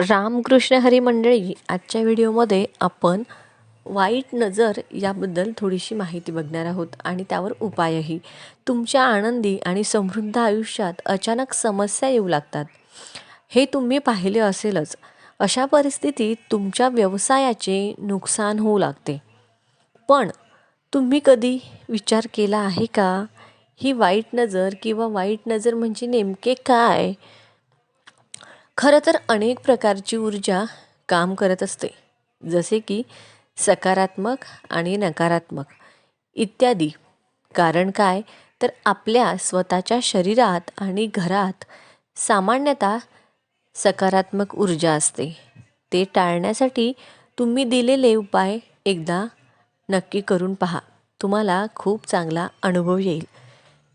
रामकृष्ण हरी मंडळी आजच्या व्हिडिओमध्ये आपण वाईट नजर याबद्दल थोडीशी माहिती बघणार आहोत आणि त्यावर उपायही. तुमच्या आनंदी आणि समृद्ध आयुष्यात अचानक समस्या येऊ लागतात. हे तुम्ही पाहिले असेलच. अशा परिस्थितीत तुमच्या व्यवसायाचे नुकसान होऊ लागते. पण तुम्ही कधी विचार केला आहे का? ही वाईट नजर किंवा वाईट नजर म्हणजे नेमके काय? खरं तर अनेक प्रकारची ऊर्जा काम करत असते. जसे की सकारात्मक आणि नकारात्मक इत्यादी. कारण काय? तर आपल्या स्वतःच्या शरीरात आणि घरात सामान्यतः सकारात्मक ऊर्जा असते. ते टाळण्यासाठी तुम्ही दिलेले उपाय एकदा नक्की करून पहा. तुम्हाला खूप चांगला अनुभव येईल.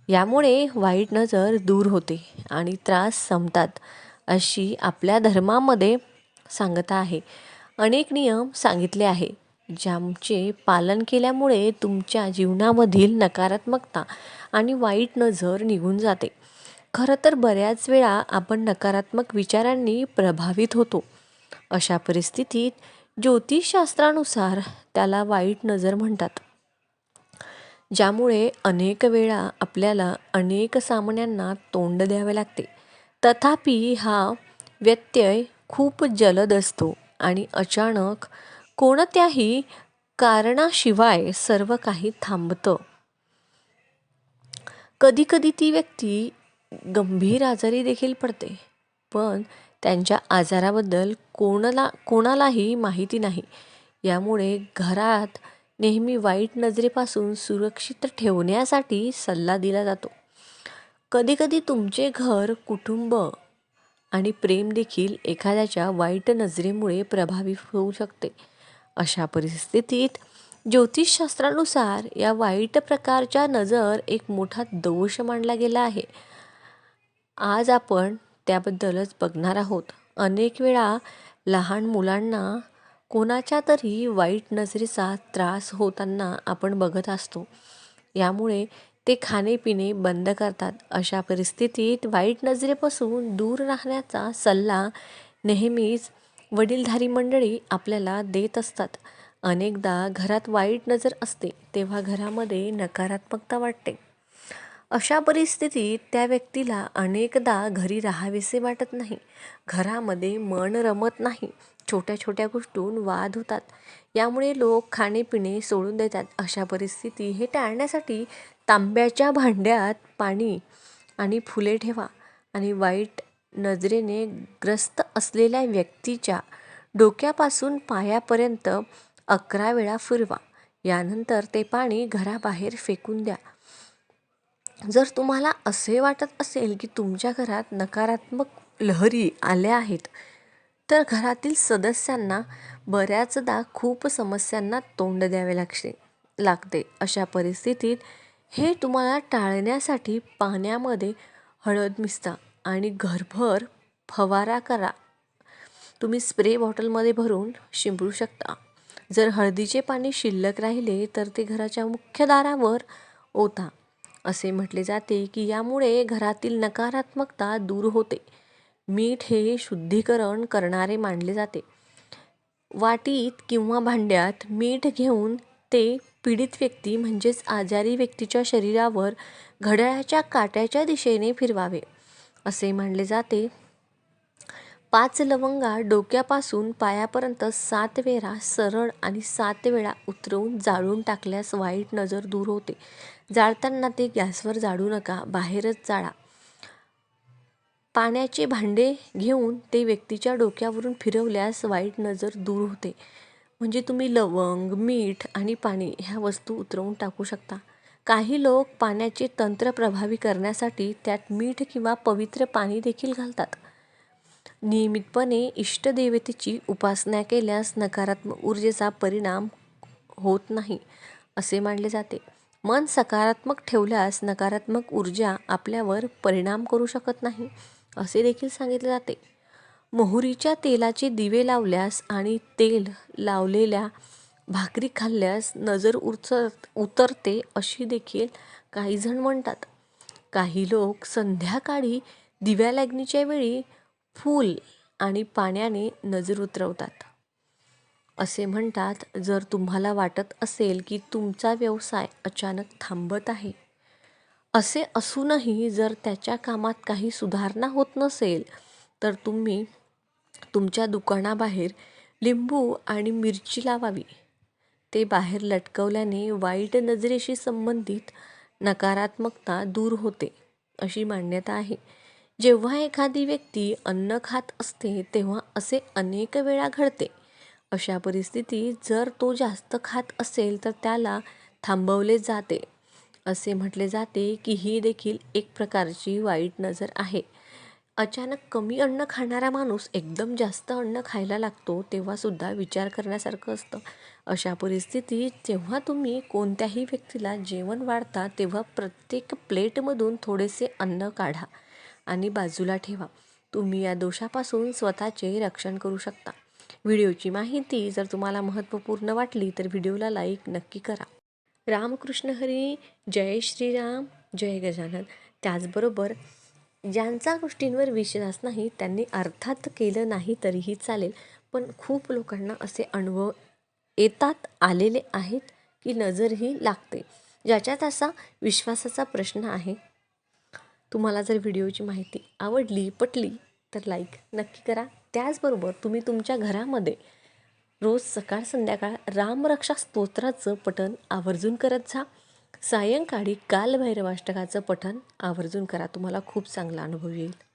यामुळे वाईट नजर दूर होते आणि त्रास संपतात. अशी आपल्या धर्मामध्ये सांगता आहे. अनेक नियम सांगितले आहे ज्यांचे पालन केल्यामुळे तुमच्या जीवनामधील नकारात्मकता आणि वाईट नजर निघून जाते. खरं तर बऱ्याच वेळा आपण नकारात्मक विचारांनी प्रभावित होतो. अशा परिस्थितीत ज्योतिषशास्त्रानुसार त्याला वाईट नजर म्हणतात. ज्यामुळे अनेक वेळा आपल्याला अनेक सामन्यांना तोंड द्यावे लागते. तथापि हा व्यत्यय खूप जलद असतो आणि अचानक कोणत्याही कारणाशिवाय सर्व काही थांबतं. कधीकधी ती व्यक्ती गंभीर आजारी देखील पडते पण त्यांच्या आजाराबद्दल कोणाला कोणालाही माहिती नाही. यामुळे घरात नेहमी वाईट नजरेपासून सुरक्षित ठेवण्यासाठी सल्ला दिला जातो. कधीकधी तुमचे घर कुटुंब आणि प्रेम देखील एखाद्याच्या वाईट नजरेमुळे प्रभावित होऊ शकते. अशा परिस्थितीत ज्योतिषशास्त्रानुसार या वाईट प्रकारच्या नजर एक मोठा दोष मानला गेला आहे. आज आपण त्याबद्दलच बघणार आहोत. अनेक वेळा लहान मुलांना कोणाच्या तरी वाईट नजरेचा त्रास होताना आपण बघत असतो. यामुळे ते खाणेपिणे बंद करतात. अशा परिस्थितीत वाईट नजरेपासून दूर राहण्याचा सल्ला नेहमीच वडीलधारी मंडळी आपल्याला देत असतात. अनेकदा घरात वाईट नजर असते तेव्हा घरामध्ये नकारात्मकता वाटते. अशा परिस्थितीत त्या व्यक्तीला अनेकदा घरी राहावेसे वाटत नाही. घरामध्ये मन रमत नाही. छोट्या छोट्या गोष्टून वाद होतात. यामुळे लोक खाणेपिणे सोडून देतात. अशा परिस्थिती हे टाळण्यासाठी तांब्याच्या भांड्यात पाणी आणि फुले ठेवा आणि वाईट नजरेने ग्रस्त असलेल्या व्यक्तीच्या डोक्यापासून पायापर्यंत अकरा वेळा फिरवा. यानंतर ते पाणी घराबाहेर फेकून द्या. जर तुम्हाला असे वाटत असेल की तुमच्या घरात नकारात्मक लहरी आल्या आहेत तर घरातील सदस्यांना बऱ्याचदा खूप समस्यांना तोंड द्यावे लागते लागते. अशा परिस्थितीत हे तुम्हाला टाळण्यासाठी पाण्यामध्ये हळद मिसता आणि घरभर फवारा करा. तुम्ही स्प्रे बॉटलमध्ये भरून शिंपडू शकता. जर हळदीचे पाणी शिल्लक राहिले तर ते घराच्या मुख्य दारावर ओता असे म्हटले जाते की यामुळे घरातील नकारात्मकता दूर होते. मीठ हे शुद्धीकरण करणारे मानले जाते. वाटीत किंवा भांड्यात मीठ घेऊन ते पीडित व्यक्ती म्हणजेच आजारी व्यक्तीच्या शरीरावर घड्याळाच्या काट्याच्या दिशेने फिरवावे असे मानले जाते. पाच लवंगा डोक्यापासून पायापर्यंत सात वेळा सरळ आणि सात वेळा उतरवून जाळून टाकल्यास वाईट नजर दूर होते. जाळताना ते गॅसवर जाळू नका बाहेरच जाळा. पाण्याचे भांडे घेऊन ते व्यक्तीच्या डोक्यावरून फिरवल्यास वाईट नजर दूर होते. म्हणजे तुम्ही लवंग मीठ आणि पाणी ह्या वस्तू उतरवून टाकू शकता. काही लोक पाण्याचे तंत्र प्रभावी करण्यासाठी त्यात मीठ किंवा पवित्र पाणी देखील घालतात. नियमितपणे इष्टदेवतेची उपासना केल्यास नकारात्मक ऊर्जेचा परिणाम होत नाही असे मानले जाते. मन सकारात्मक ठेवल्यास नकारात्मक ऊर्जा आपल्यावर परिणाम करू शकत नाही. असे देखील सांगितले जाते. मोहरीच्या तेलाचे दिवे लावल्यास आणि तेल लावलेल्या भाकरी खाल्ल्यास नजर उचर उतरते अशी देखील काही जण म्हणतात. काही लोक संध्याकाळी दिव्यालाग्नीच्या वेळी फूल आणि पाण्याने नजर उतरवतात. असे म्हणतात जर तुम्हाला वाटत असेल की तुमचा व्यवसाय अचानक थांबत आहे असे असूनही जर त्याच्या कामात काही सुधारणा होत नसेल तर तुम्ही तुमच्या दुकानाबाहेर लिंबू आणि मिरची लावावी. ते बाहेर लटकवल्याने वाईट नजरेशी संबंधित नकारात्मकता दूर होते अशी मान्यता आहे. जेव्हा एखादी व्यक्ती अन्न खात असते तेव्हा असे अनेक वेळा घडते. अशा परिस्थितीत जर तो जास्त खात असेल तर त्याला थांबवले जाते. असे म्हटले जाते की ही देखील एक प्रकारची वाईट नजर आहे. अचानक कमी अन्न खाणारा माणूस एकदम जास्त अन्न खायला लागतो तेव्हासुद्धा विचार करण्यासारखं असतं. अशा परिस्थितीत जेव्हा तुम्ही कोणत्याही व्यक्तीला जेवण वाढता तेव्हा प्रत्येक प्लेटमधून थोडेसे अन्न काढा आणि बाजूला ठेवा. तुम्ही या दोषापासून स्वतःचे रक्षण करू शकता. व्हिडिओची माहिती जर तुम्हाला महत्त्वपूर्ण वाटली तर व्हिडिओला लाईक नक्की करा. रामकृष्ण हरी जय श्रीराम जय गजानन. त्याचबरोबर ज्यांचा गोष्टींवर विश्वास नाही त्यांनी अर्थात केलं नाही तरीही चालेल. पण खूप लोकांना असे अनुभव येतात आलेले आहेत की नजरही लागते. ज्याच्यात असा विश्वासाचा प्रश्न आहे. तुम्हाला जर व्हिडिओची माहिती आवडली पटली तर लाईक नक्की करा. त्याचबरोबर तुम्ही तुमच्या घरामध्ये रोज सकाळ संध्याकाळ रामरक्षा स्तोत्राचं पठण आवर्जून करत जा. सायंकाळी कालभैरवाष्टकाचं पठण आवर्जून करा. तुम्हाला खूप चांगला अनुभव येईल.